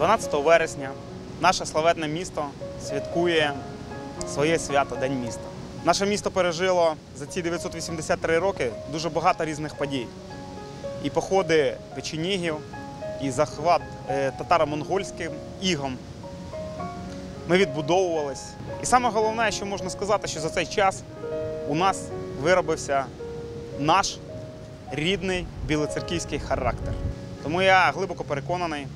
12 вересня наше славетне місто святкує своє свято День міста. Наше місто пережило за ці 983 роки дуже багато різних подій. І походи печенігів, і захват е, татаро-монгольським ігом. Ми відбудовувались. І саме головне, що можна сказати, що за цей час у нас виробився наш рідний білоцерківський характер. Тому я глибоко переконаний,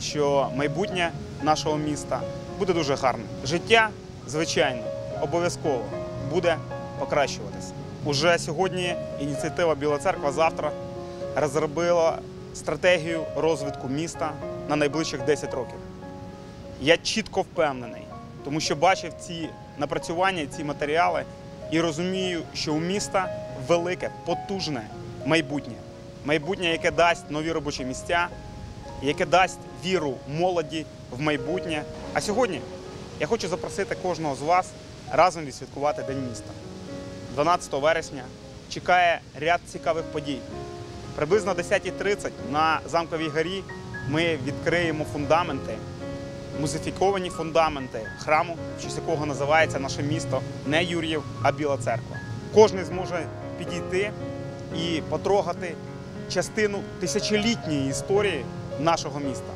що майбутнє нашого міста буде дуже гарним. Життя, звичайно, обов'язково буде покращуватися. Уже сьогодні ініціатива Біла Церква завтра розробила стратегію розвитку міста на найближчих 10 років. Я чітко впевнений, тому що бачив ці напрацювання, ці матеріали і розумію, що у міста велике, потужне майбутнє. Майбутнє, яке дасть нові робочі місця, яке дасть віру молоді в майбутнє. А сьогодні я хочу запросити кожного з вас разом відсвяткувати День міста. 12 вересня чекає ряд цікавих подій. Приблизно о 10.30 на замковій горі ми відкриємо фундаменти, музифіковані фундаменти храму, в честь якого називається наше місто не Юр'їв, а Біла Церква. Кожен зможе підійти і потрогати частину тисячолітньої історії нашого міста.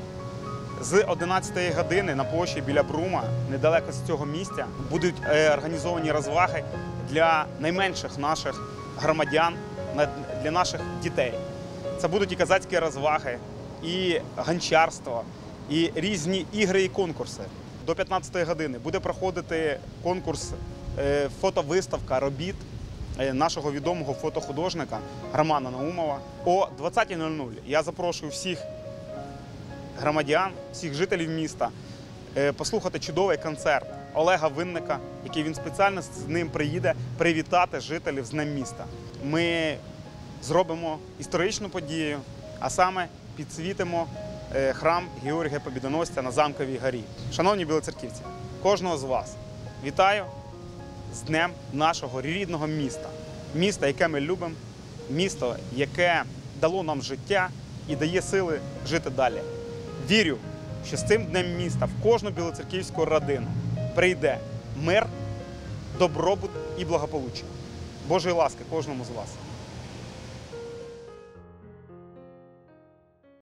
З 11 години на площі біля Брума, недалеко з цього місця, будуть е, організовані розваги для найменших наших громадян, для наших дітей. Це будуть і казацькі розваги, і гончарство, і різні ігри і конкурси. До 15 години буде проходити конкурс е, фотовиставка робіт е, нашого відомого фотохудожника Романа Наумова. О 20.00 я запрошую всіх громадян, всіх жителів міста е, послухати чудовий концерт Олега Винника, який він спеціально з ним приїде привітати жителів з Днем міста. Ми зробимо історичну подію, а саме підсвітимо е, храм Георгія Побідоносця на замковій горі. Шановні білоцерківці, кожного з вас вітаю з днем нашого рідного міста. Міста, яке ми любимо, місто, яке дало нам життя і дає сили жити далі. Вірю, що з цим днем міста в кожну білоцерківську родину прийде мир, добробут і благополуччя. Божої ласки кожному з вас.